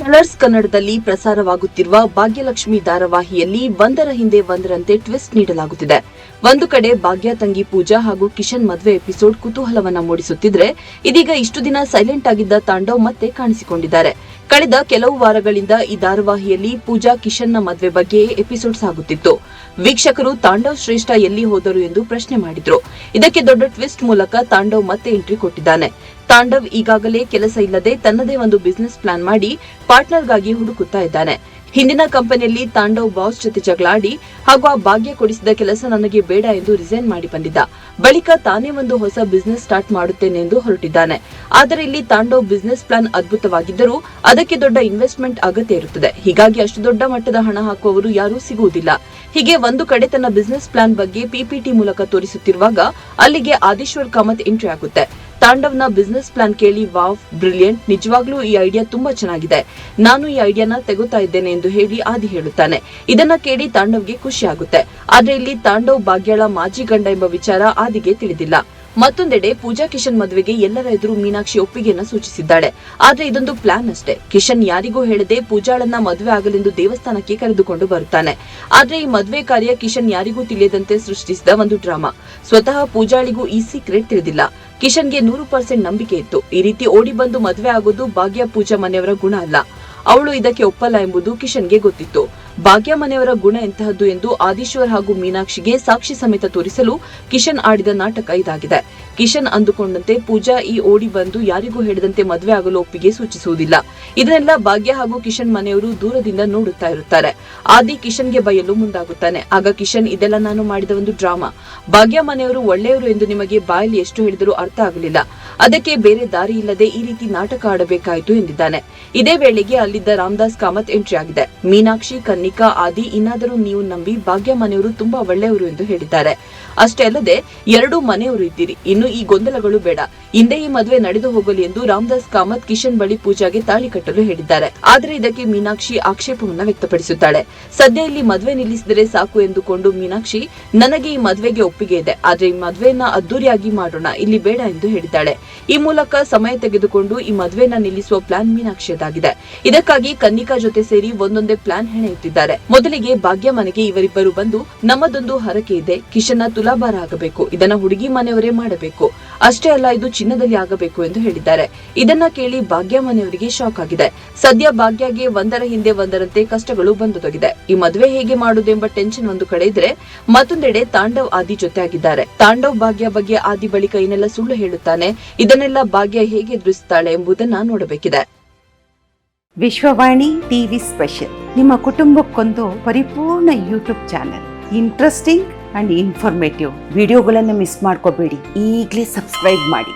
Colours ಕನ್ನಡದಲ್ಲಿ ಪ್ರಸಾರವಾಗುತ್ತಿರುವ ಭಾಗ್ಯಲಕ್ಷ್ಮಿ ಧಾರಾವಾಹಿಯಲ್ಲಿ ಒಂದರ ಹಿಂದೆ ಒಂದರಂತೆ ಟ್ವಿಸ್ಟ್ ನೀಡಲಾಗುತ್ತಿದೆ. ಒಂದು ಕಡೆ ಭಾಗ್ಯ ತಂಗಿ ಪೂಜಾ ಹಾಗೂ ಕಿಶನ್ ಮದುವೆ ಎಪಿಸೋಡ್ ಕುತೂಹಲವನ್ನ ಮೂಡಿಸುತ್ತಿದ್ರೆ, ಇದೀಗ ಇಷ್ಟು ದಿನ ಸೈಲೆಂಟ್ ಆಗಿದ್ದ ತಾಂಡವ್ ಮತ್ತೆ ಕಾಣಿಸಿಕೊಂಡಿದ್ದಾರೆ. ಕಳೆದ ಕೆಲವು ವಾರಗಳಿಂದ ಈ ಧಾರಾವಾಹಿಯಲ್ಲಿ ಪೂಜಾ ಕಿಶನ್ನ ಮದುವೆ ಬಗ್ಗೆ ಎಪಿಸೋಡ್ ಸಾಗುತ್ತಿತ್ತು. ವೀಕ್ಷಕರು ತಾಂಡವ್ ಶ್ರೇಷ್ಠ ಎಲ್ಲಿ ಹೋದರು ಎಂದು ಪ್ರಶ್ನೆ ಮಾಡಿದ್ರು. ಇದಕ್ಕೆ ದೊಡ್ಡ ಟ್ವಿಸ್ಟ್ ಮೂಲಕ ತಾಂಡವ್ ಮತ್ತೆ ಎಂಟ್ರಿ ಕೊಟ್ಟಿದ್ದಾನೆ. ತಾಂಡವ್ ಈಗಾಗಲೇ ಕೆಲಸ ಇಲ್ಲದೆ ತನ್ನದೇ ಒಂದು ಬಿಸಿನೆಸ್ ಪ್ಲಾನ್ ಮಾಡಿ ಪಾರ್ಟ್ನರ್ಗಾಗಿ ಹುಡುಕುತ್ತಾ ಇದ್ದಾನೆ. ಹಿಂದಿನ ಕಂಪನಿಯಲ್ಲಿ ತಾಂಡವ್ ಬಾಸ್ ಜೊತೆ ಜಗಳಾಡಿ ಹಾಗೂ ಆ ಭಾಗ್ಯ ಕೊಡಿಸಿದ ಕೆಲಸ ನನಗೆ ಬೇಡ ಎಂದು ರಿಸೈನ್ ಮಾಡಿ ಬಂದಿದ್ದ. ಬಳಿಕ ತಾನೇ ಒಂದು ಹೊಸ ಬಿಸಿನೆಸ್ ಸ್ಟಾರ್ಟ್ ಮಾಡುತ್ತೇನೆ ಎಂದು ಹೊರಟಿದ್ದಾನೆ. ಆದರೆ ಇಲ್ಲಿ ತಾಂಡವ್ ಬಿಸಿನೆಸ್ ಪ್ಲಾನ್ ಅದ್ಭುತವಾಗಿದ್ದರೂ ಅದಕ್ಕೆ ದೊಡ್ಡ ಇನ್ವೆಸ್ಟ್ಮೆಂಟ್ ಅಗತ್ಯ ಇರುತ್ತದೆ. ಹೀಗಾಗಿ ಅಷ್ಟು ದೊಡ್ಡ ಮಟ್ಟದ ಹಣ ಹಾಕುವವರು ಯಾರೂ ಸಿಗುವುದಿಲ್ಲ. ಹೀಗೆ ಒಂದು ಕಡೆ ತನ್ನ ಬಿಸಿನೆಸ್ ಪ್ಲಾನ್ ಬಗ್ಗೆ ಪಿಪಿಟಿ ಮೂಲಕ ತೋರಿಸುತ್ತಿರುವಾಗ ಅಲ್ಲಿಗೆ ಆದೇಶ್ವರ್ ಕಾಮತ್ ಎಂಟ್ರಿ ಆಗುತ್ತೆ. ತಾಂಡವ್ನ ಬಿಸ್ನೆಸ್ ಪ್ಲಾನ್ ಕೇಳಿ, ವಾವ್ ಬ್ರಿಲಿಯಂಟ್ ನಿಜವಾಗ್ಲೂ ಈ ಐಡಿಯಾ ತುಂಬಾ ಚೆನ್ನಾಗಿದೆ. ನಾನು ಈ ಐಡಿಯಾನ ತೆಗೋತಾ ಇದ್ದೇನೆ ಎಂದು ಹೇಳಿ ಆದಿ ಹೇಳುತ್ತಾನೆ. ಇದನ್ನ ಕೇಳಿ ತಾಂಡವ್ಗೆ ಖುಷಿ ಆಗುತ್ತೆ. ಆದ್ರೆ ಇಲ್ಲಿ ತಾಂಡವ್ ಭಾಗ್ಯಳ ಮಾಜಿ ಗಂಡ ಎಂಬ ವಿಚಾರ ಆದಿಗೆ ತಿಳಿದಿಲ್ಲ. ಮತ್ತೊಂದೆಡೆ ಪೂಜಾ ಕಿಶನ್ ಮದುವೆಗೆ ಎಲ್ಲರ ಎದುರು ಮೀನಾಕ್ಷಿ ಒಪ್ಪಿಗೆಯನ್ನು ಸೂಚಿಸಿದ್ದಾಳೆ. ಆದ್ರೆ ಇದೊಂದು ಪ್ಲಾನ್ ಅಷ್ಟೇ. ಕಿಶನ್ ಯಾರಿಗೂ ಹೇಳದೆ ಪೂಜಾಳನ್ನ ಮದುವೆ ಆಗಲೆಂದು ದೇವಸ್ಥಾನಕ್ಕೆ ಕರೆದುಕೊಂಡು ಬರುತ್ತಾನೆ. ಆದ್ರೆ ಈ ಮದುವೆ ಕಾರ್ಯ ಕಿಶನ್ ಯಾರಿಗೂ ತಿಳಿಯದಂತೆ ಸೃಷ್ಟಿಸಿದ ಒಂದು ಡ್ರಾಮಾ. ಸ್ವತಃ ಪೂಜಾಳಿಗೂ ಈ ಸೀಕ್ರೆಟ್ ತಿಳಿದಿಲ್ಲ. ಕಿಶನ್ಗೆ ನೂರು ಪರ್ಸೆಂಟ್ ನಂಬಿಕೆ ಇತ್ತು. ಈ ರೀತಿ ಓಡಿ ಬಂದು ಮದುವೆ ಆಗೋದು ಭಾಗ್ಯ ಪೂಜಾ ಮನೆಯವರ ಗುಣ ಅಲ್ಲ. ಅವಳು ಇದಕ್ಕೆ ಒಪ್ಪಲ್ಲ ಎಂಬುದು ಕಿಶನ್ಗೆ ಗೊತ್ತಿತ್ತು. ಭಾಗ್ಯ ಮನೆಯವರ ಗುಣ ಎಂತಹದ್ದು ಎಂದು ಆದೀಶ್ವರ್ ಹಾಗೂ ಮೀನಾಕ್ಷಿಗೆ ಸಾಕ್ಷಿ ಸಮೇತ ತೋರಿಸಲು ಕಿಶನ್ ಆಡಿದ ನಾಟಕ ಇದಾಗಿದೆ. ಕಿಶನ್ ಅಂದುಕೊಂಡಂತೆ ಪೂಜಾ ಈ ಓಡಿ ಬಂದು ಯಾರಿಗೂ ಹೇಳದಂತೆ ಮದುವೆ ಆಗಲು ಒಪ್ಪಿಗೆ ಸೂಚಿಸುವುದಿಲ್ಲ. ಇದನ್ನೆಲ್ಲ ಭಾಗ್ಯ ಹಾಗೂ ಕಿಶನ್ ಮನೆಯವರು ದೂರದಿಂದ ನೋಡುತ್ತಾ ಇರುತ್ತಾರೆ. ಆದಿ ಕಿಶನ್ಗೆ ಬಯಲು ಮುಂದಾಗುತ್ತಾನೆ. ಆಗ ಕಿಶನ್, ಇದೆಲ್ಲ ನಾನು ಮಾಡಿದ ಒಂದು ಡ್ರಾಮಾ. ಭಾಗ್ಯ ಮನೆಯವರು ಒಳ್ಳೆಯವರು ಎಂದು ನಿಮಗೆ ಬಾಯಲ್ಲಿ ಎಷ್ಟು ಹೇಳಿದರೂ ಅರ್ಥ ಆಗಲಿಲ್ಲ. ಅದಕ್ಕೆ ಬೇರೆ ದಾರಿ ಇಲ್ಲದೆ ಈ ರೀತಿ ನಾಟಕ ಆಡಬೇಕಾಯಿತು ಎಂದಿದ್ದಾನೆ. ಇದೇ ವೇಳೆಗೆ ಅಲ್ಲಿದ್ದ ರಾಮದಾಸ್ ಕಾಮತ್ ಎಂಟ್ರಿ ಆಗಿದೆ. ಮೀನಾಕ್ಷಿ ಕನ್ನಿಕಾ ಆದಿ, ಇನ್ನಾದರೂ ನೀವು ನಂಬಿ ಭಾಗ್ಯ ಮನೆಯವರು ತುಂಬಾ ಒಳ್ಳೆಯವರು ಎಂದು ಹೇಳಿದ್ದಾರೆ. ಅಷ್ಟೇ ಅಲ್ಲದೆ, ಎರಡು ಮನೆಯವರು ಇದ್ದೀರಿ. ಇನ್ನು ಈ ಗೊಂದಲಗಳು ಬೇಡ. ಹಿಂದೆ ಈ ಮದುವೆ ನಡೆದು ಹೋಗಲಿ ಎಂದು ರಾಮದಾಸ್ ಕಾಮತ್ ಕಿಶನ್ ಬಳಿ ಪೂಜಾಗೆ ತಾಳಿ ಕಟ್ಟಲು ಹೇಳಿದ್ದಾರೆ. ಆದರೆ ಇದಕ್ಕೆ ಮೀನಾಕ್ಷಿ ಆಕ್ಷೇಪವನ್ನ ವ್ಯಕ್ತಪಡಿಸುತ್ತಾಳೆ. ಸದ್ಯ ಇಲ್ಲಿ ಮದುವೆ ನಿಲ್ಲಿಸಿದರೆ ಸಾಕು ಎಂದುಕೊಂಡು ಮೀನಾಕ್ಷಿ, ನನಗೆ ಈ ಮದುವೆಗೆ ಒಪ್ಪಿಗೆ ಇದೆ. ಆದ್ರೆ ಈ ಮದುವೆಯನ್ನ ಅದ್ದೂರಿಯಾಗಿ ಮಾಡೋಣ. ಇಲ್ಲಿ ಬೇಡ ಎಂದು ಹೇಳಿದ್ದಾಳೆ. ಈ ಮೂಲಕ ಸಮಯ ತೆಗೆದುಕೊಂಡು ಈ ಮದುವೆಯನ್ನ ನಿಲ್ಲಿಸುವ ಪ್ಲಾನ್ ಮೀನಾಕ್ಷಿಯದಾಗಿದೆ ಇದಕ್ಕಾಗಿ ಕನ್ನಿಕಾ ಜೊತೆ ಸೇರಿ ಒಂದೊಂದೇ ಪ್ಲಾನ್ ಹೆಣೆಯುತ್ತಿದ್ದಾರೆ ಮೊದಲಿಗೆ ಭಾಗ್ಯ ಮನೆಗೆ ಇವರಿಬ್ಬರು ಬಂದು, ನಮ್ಮದೊಂದು ಹರಕೆ ಇದೆ, ಕಿಶನ್ನ ತುಲಾಭಾರ ಆಗಬೇಕು, ಇದನ್ನ ಹುಡುಗಿ ಮನೆಯವರೇ ಮಾಡಬೇಕು. ಅಷ್ಟೇ ಅಲ್ಲ, ಇದು ಚಿನ್ನದಲ್ಲಿ ಆಗಬೇಕು ಎಂದು ಹೇಳಿದ್ದಾರೆ. ಇದನ್ನ ಕೇಳಿ ಭಾಗ್ಯ ಮನೆಯವರಿಗೆ ಶಾಕ್ ಆಗಿದೆ. ಸದ್ಯ ಭಾಗ್ಯಗೆ ಒಂದರ ಹಿಂದೆ ಒಂದರಂತೆ ಕಷ್ಟಗಳು ಬಂದೊದಗಿದೆ. ಈ ಮದುವೆ ಹೇಗೆ ಮಾಡುವುದೆಂಬ ಟೆನ್ಷನ್ ಒಂದು ಕಡೆ ಇದ್ರೆ, ಮತ್ತೊಂದೆಡೆ ತಾಂಡವ್ ಆದಿ ಜೊತೆ ಆಗಿದ್ದಾರೆ ತಾಂಡವ್ ಭಾಗ್ಯ ಬಗ್ಗೆ ಆದಿ ಬಳಿಕ ಏನೆಲ್ಲ ಸುಳ್ಳು ಹೇಳುತ್ತಾನೆ, ಇದನ್ನೆಲ್ಲ ಭಾಗ್ಯ ಹೇಗೆ ಎದುರಿಸುತ್ತಾಳೆ ಎಂಬುದನ್ನ ನೋಡಬೇಕಿದೆ. Vishwavani TV special. ನಿಮ್ಮ ಕುಟುಂಬಕ್ಕೊಂದು ಪರಿಪೂರ್ಣ YouTube channel. Interesting and informative ವಿಡಿಯೋಗಳನ್ನು ಮಿಸ್ ಮಾಡ್ಕೋಬೇಡಿ. ಈಗಲೇ ಸಬ್ಸ್ಕ್ರೈಬ್ ಮಾಡಿ.